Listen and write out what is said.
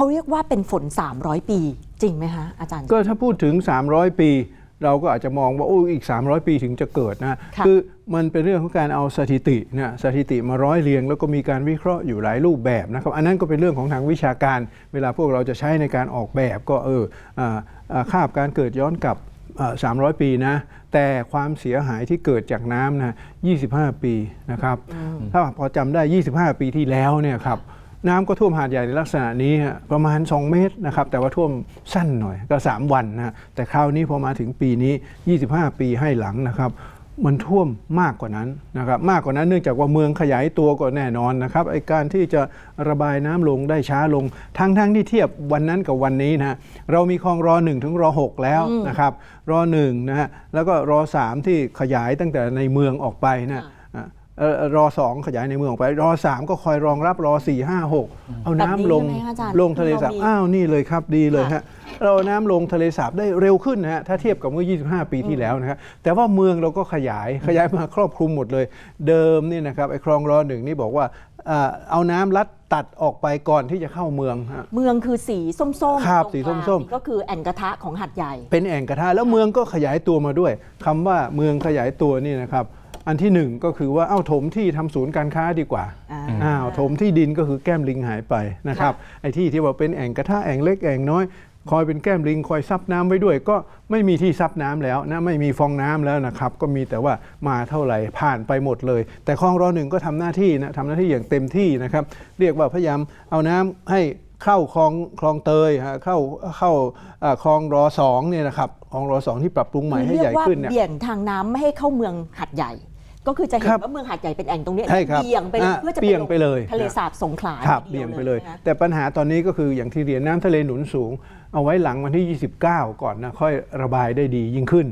เขาเรียกว่าเป็นฝน 300 ปีจริงไหมคะอาจารย์ ก็ถ้าพูดถึง 300 ปี เราก็อาจจะมองว่าโอ้อีก 300 ปีถึงจะเกิดนะค่ะอมันเป็นเรื่องของการเอาสถิตินะสถิติมาร้อยเรียง แล้วก็มีการวิเคราะห์อยู่หลายรูปแบบนะครับอันนั้นก็เป็นเรื่องของทางวิชาการ เวลาพวกเราจะใช้ในการออกแบบก็เอออ่าอ่าคาบการเกิดย้อนกลับอ่า300 ปีนะแต่ความเสียหายที่เกิดจากน้ำนะ25 ปีนะครับถ้าพอจำได้ 25 ปีที่แล้วเนี่ยครับ น้ำก็ท่วมหาดใหญ่ในลักษณะนี้ประมาณ 2 เมตรนะครับแต่ว่าท่วมสั้นหน่อยก็ 3 วันนะฮะแต่คราวนี้พอมาถึงปีนี้ 25 ปีให้หลังนะครับมันท่วมมากกว่านั้นนะครับมากกว่านั้นเนื่องจากว่าเมืองขยายตัวก็แน่นอนนะครับไอการที่จะระบายน้ำลงได้ช้าลง ทั้งทั้งที่เทียบวันนั้นกับวันนี้นะเรามีคลองรอ1ถึงรอ6แล้วนะครับรอ1นะฮะแล้วก็รอ3ที่ขยายตั้งแต่ในเมืองออกไปนะะ รอสองขยายในเมืองออกไป รอสามก็คอยรองรับรอสี่ห้าหกเอาน้ำลงแบบนี้ใช่ไหมคะอาจารย์ลงทะเลสาบเรามีอ้าวนี่เลยครับดีเลยค่ะฮะเราเอาน้ำลงทะเลสาบได้เร็วขึ้นนะฮะถ้าเทียบกับเมื่อ 25 ปีที่แล้วนะครับแต่ว่าเมืองเราก็ขยายขยายมาครอบคลุมหมดเลย เดิมนี่นะครับไอ้คลองรอหนึ่งนี่บอกว่าอ่าเอาน้ำลัดตัดออกไปก่อนที่จะเข้าเมืองฮะเมืองคือสีส้มๆครับตงกลางสีส้มๆนี่ก็คือแอ่งกระทะของหัดใหญ่ เป็นแอ่งกระทะแล้วเมืองก็ขยายตัวมาด้วยคำว่าเมืองขยายตัวนี่นะครับ อันที่หนึ่งก็คือว่าเอ้าถมที่ทำศูนย์การค้าดีกว่าอ่าอ้าวถมที่ดินก็คือแก้มลิงหายไปนะครับไอ้ที่ที่ว่าเป็นแอ่งกระทะแอ่งเล็กแอ่งน้อยคอยเป็นแก้มลิงคอยซับน้ำไว้ด้วย ก็ไม่มีที่ซับน้ำแล้วนะไม่มีฟองน้ำแล้วนะครับก็มีแต่ว่ามาเท่าไหร่ผ่านไปหมดเลย แต่คลองรอหนึ่งก็ทำหน้าที่นะทำหน้าที่อย่างเต็มที่นะครับ เรียกว่าพยายามเอาน้ำให้เข้าคลองคลองเตยฮะเข้าเข้าอ่าคลองรอสองเนี่ยนะครับคลองรอสองที่ปรับปรุงใหม่ให้คือใหเรียญ่กว่าขึ้นเนี่ยเบี่ยงทางน้ำไม่ให้เข้าเมืองหัดใหญ่ ก็คือจะเห็นครับว่าเมืองหัดใหญ่เป็นแอ่งตรงนี้ใช่ครับเบี่ยงไปเลยอะเพื่อจะเบี่ยงไปเลยทะเลสาบสงขลาครับทีเบี่ยงดีวไปเลยนะคะแต่ปัญหาตอนนี้ก็คืออย่างที่เรียนน้ำทะเลหนุนสูง เอาไว้หลังวันที่ 29 ก่อนนะค่อยระบายได้ดียิ่งขึ้น